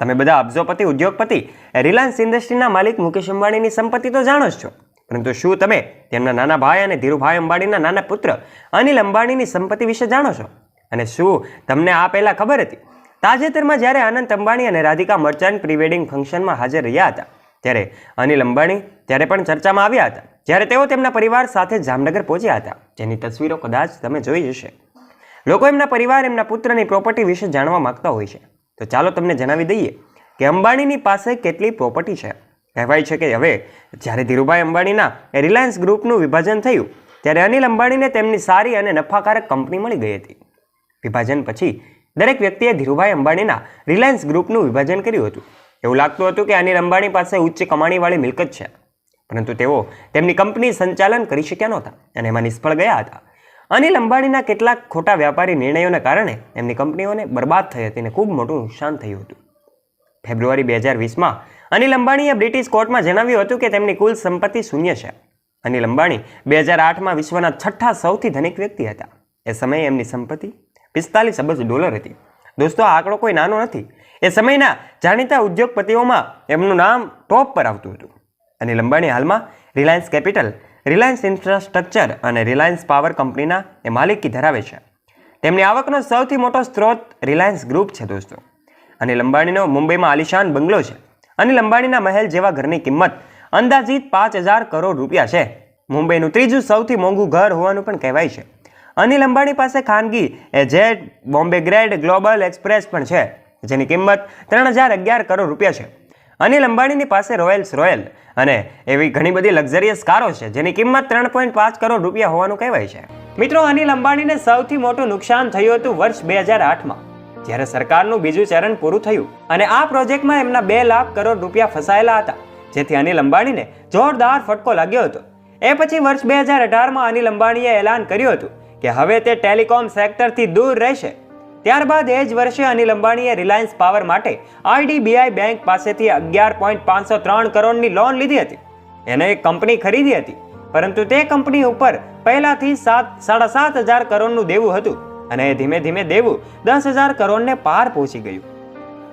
તમે બધા અબજોપતિ, ઉદ્યોગપતિ, રિલાયન્સ ઇન્ડસ્ટ્રીના માલિક મુકેશ અંબાણીની સંપત્તિ તો જાણો જ છો. પરંતુ શું તમે તેમના નાના ભાઈ અને ધીરુભાઈ અંબાણીના નાના પુત્ર અનિલ અંબાણીની સંપત્તિ વિશે જાણો છો? અને શું તમને આ પહેલાં ખબર હતી? તાજેતરમાં જ્યારે આનંદ અંબાણી અને રાધિકા મર્ચન્ટ પ્રિવેડિંગ ફંક્શનમાં હાજર રહ્યા હતા, ત્યારે અનિલ અંબાણી ત્યારે પણ ચર્ચામાં આવ્યા હતા. જ્યારે તેઓ તેમના પરિવાર સાથે જામનગર પહોંચ્યા હતા. જેની તસવીરો કદાચ તમે જોઈ જશે લોકો એમના પરિવાર, એમના પુત્રની પ્રોપર્ટી વિશે જાણવા માગતા હોય છે. તો ચાલો તમને જણાવી દઈએ કે અંબાણીની પાસે કેટલી પ્રોપર્ટી છે. કહેવાય છે કે હવે જ્યારે ધીરુભાઈ અંબાણીના રિલાયન્સ ગ્રુપનું વિભાજન થયું, ત્યારે અનિલ અંબાણીને તેમની સારી અને નફાકારક કંપની મળી ગઈ હતી. વિભાજન પછી દરેક વ્યક્તિએ ધીરુભાઈ અંબાણીના રિલાયન્સ ગ્રુપનું વિભાજન કર્યું હતું. એવું લાગતું હતું કે અનિલ અંબાણી પાસે ઉચ્ચ કમાણીવાળી મિલકત છે. પરંતુ તેઓ તેમની કંપની સંચાલન કરી શક્યા નહોતા અને એમાં નિષ્ફળ ગયા હતા. અનિલ અંબાણીના કેટલાક ખોટા વ્યાપારી નિર્ણયોને કારણે એમની કંપનીઓને બરબાદ થઈ હતી અને ખૂબ મોટું નુકસાન થયું હતું. ફેબ્રુઆરી બે હજાર વીસમાં અનિલ અંબાણીએ બ્રિટિશ કોર્ટમાં જણાવ્યું હતું કે તેમની કુલ સંપત્તિ શૂન્ય છે. અનિલ અંબાણી બે હજાર આઠમાં વિશ્વના છઠ્ઠા સૌથી ધનિક વ્યક્તિ હતા. એ સમયે એમની સંપત્તિ પિસ્તાલીસ અબજ ડોલર હતી. દોસ્તો, આ આંકડો કોઈ નાનો નથી. એ સમયના જાણીતા ઉદ્યોગપતિઓમાં એમનું નામ ટોપ પર આવતું હતું. અનિલ અંબાણી હાલમાં રિલાયન્સ કેપિટલ રિલાયન્સ ઇન્ફ્રાસ્ટ્રક્ચર અને રિલાયન્સ પાવર કંપનીના એ માલિકી ધરાવે છે. તેમની આવકનો સૌથી મોટો સ્ત્રોત રિલાયન્સ ગ્રુપ છે દોસ્તો. અનિલ અંબાણીનો મુંબઈમાં આલિશાન બંગલો છે. અનિલ અંબાણીના મહેલ જેવા ઘરની કિંમત અંદાજિત પાંચ હજાર કરોડ રૂપિયા છે. મુંબઈનું ત્રીજું સૌથી મોંઘું ઘર હોવાનું પણ કહેવાય છે. અનિલ અંબાણી પાસે ખાનગી એ jet Bombay grade, global express પણ છે. જેની કિંમત ત્રણ હજાર અગિયાર કરોડ રૂપિયા છે. અનિલ અંબાણીની પાસે રોયલ્સ રોયલ અને એવી ઘણી બધી લક્ઝરિયસ કારો છે, જેની કિંમત ત્રણ પોઈન્ટ પાંચ કરોડ રૂપિયા હોવાનું કહેવાય છે. મિત્રો, અનિલ અંબાણીને સૌથી મોટું નુકસાન થયું હતું વર્ષ બે હજાર આઠમાં, જ્યારે સરકારનું બીજું ચરણ પૂરું થયું. અને આ પ્રોજેક્ટમાં એમના બે લાખ કરોડ રૂપિયા ફસાયેલા હતા, જેથી અનિલ અંબાણીને જોરદાર ફટકો લાગ્યો હતો. એ પછી વર્ષ બે હજાર અઢારમાં અનિલ અંબાણીએ એલાન કર્યું હતું કે હવે તે ટેલિકોમ સેક્ટરથી દૂર રહેશે. ત્યારબાદ એ જ વર્ષે અનિલ અંબાણીએ રિલાયન્સ પાવર માટે આઈડીબીઆઈ બેંક પાસેથી અગિયાર પોઈન્ટ પાંચસો ત્રણ કરોડની લોન લીધી હતી. એને એક કંપની ખરીદી હતી, પરંતુ તે કંપની ઉપર પહેલાથી સાત, સાડા સાત હજાર કરોડનું દેવું હતું અને એ ધીમે ધીમે દેવું દસ હજાર કરોડને પાર પહોંચી ગયું.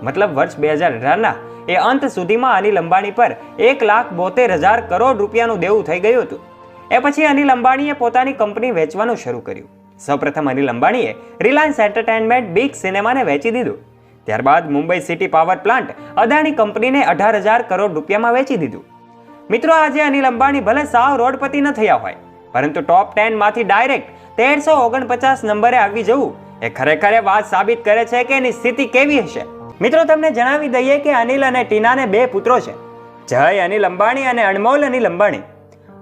મતલબ વર્ષ બે હજાર અઢારના એ અંત સુધીમાં અનિલ અંબાણી પર એક લાખ બોતેર હજાર કરોડ રૂપિયાનું દેવું થઈ ગયું હતું. એ પછી અનિલ અંબાણીએ પોતાની કંપની વેચવાનું શરૂ કર્યું. સૌપ્રથમ અનિલ અંબાણીએ રિલાયન્સ એન્ટરટેનમેન્ટ બિગ સિનેમાને વેચી દીધું. ત્યારબાદ Mumbai city power plant Adani કંપનીને અઢાર હજાર કરોડ રૂપિયામાં વેચી દીધું. મિત્રો, આજે અનિલ અંબાણી ભલે સાવ રોડપતિ ન થયા હોય, પરંતુ ટોપ ટેનમાંથી ડાયરેક્ટ તેરસો ઓગણપચાસ નંબરે આવી જવું એ ખરેખર વાત સાબિત કરે છે કે એની સ્થિતિ કેવી હશે. મિત્રો, તમને જણાવી દઈએ કે અનિલ અને ટીનાને બે પુત્રો છે. જય અનિલ અંબાણી અને અણમોલ અનિલ અંબાણી.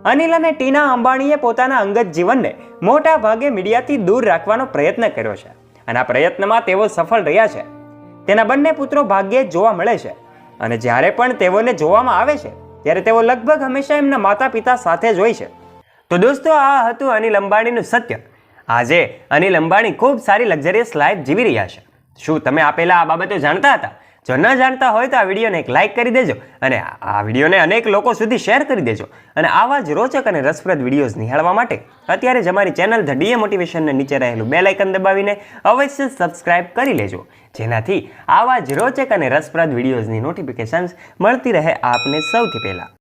અનિલ અને ટીના અંબાણીએ પોતાના અંગત જીવનને મોટા ભાગે મીડિયાથી દૂર રાખવાનો પ્રયત્ન કર્યો છે. અને આ પ્રયત્નમાં તેઓ સફળ રહ્યા છે. તેના બંને પુત્રો ભાગ્યે જ જોવા મળે છે. અને જ્યારે પણ તેઓને જોવામાં આવે છે, ત્યારે તેઓ લગભગ હંમેશા એમના માતા પિતા સાથે જ હોય છે. તો દોસ્તો, આ હતું અનિલ અંબાણીનું સત્ય. આજે અનિલ અંબાણી ખૂબ સારી લક્ઝરિયસ લાઈફ જીવી રહ્યા છે. શું તમે આ પહેલા આ બાબતો જાણતા હતા? જો ન જાણતા હોય તો આ વિડીયોને એક લાઇક કરી દેજો અને આ વિડીયોને અનેક લોકો સુધી શેર કરી દેજો. અને આવા જ રોચક અને રસપ્રદ વિડીયોઝ નિહાળવા માટે અત્યારે જ અમારી ચેનલ ધ ડીએ મોટિવેશનને નીચે રહેલું બે લાઇકન દબાવીને અવશ્ય સબસ્ક્રાઇબ કરી લેજો. જેનાથી આવા જ રોચક અને રસપ્રદ વિડીયોઝની નોટિફિકેશન્સ મળતી રહે આપને સૌથી પહેલાં.